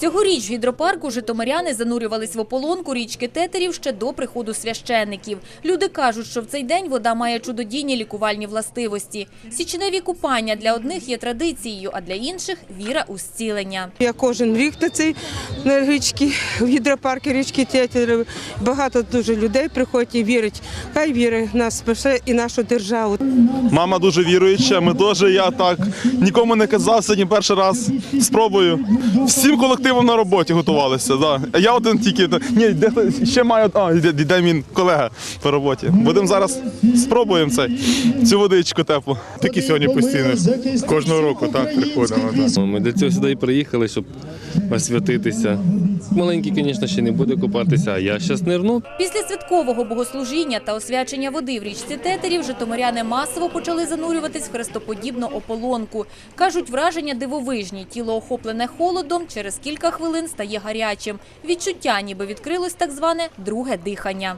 Цьогоріч в гідропарку житомиряни занурювались в ополонку річки Тетерів ще до приходу священників. Люди кажуть, що в цей день вода має чудодійні лікувальні властивості. Січневі купання для одних є традицією, а для інших – віра у зцілення. Я кожен рік на цей на річки, в гідропарки річки Тетереви. Багато дуже людей приходять і вірять. Хай віри нас спасе і нашу державу. Мама дуже віруюча, ми теж, я так. Нікому не казав, сьогодні перший раз спробую. Всім колективом на роботі готувалися. Да. А я один тільки. Ні, де ще має. А, йде, мій колега по роботі. Будемо зараз спробуємо це, цю водичку теплу. Такі сьогодні постійно кожного року так приходимо. Так. Ми для цього сюди і приїхали, щоб освятитися. Маленький, звісно, ще не буде купатися, а я зараз нирну. Після святкового богослужіння та освячення води в річці Тетерів житомиряни масово почали занурюватись в хрестоподібну ополонку. Кажуть, враження дивовижні. Тіло охоплене холодом, через кілька хвилин стає гарячим. Відчуття, ніби відкрилось так зване друге дихання.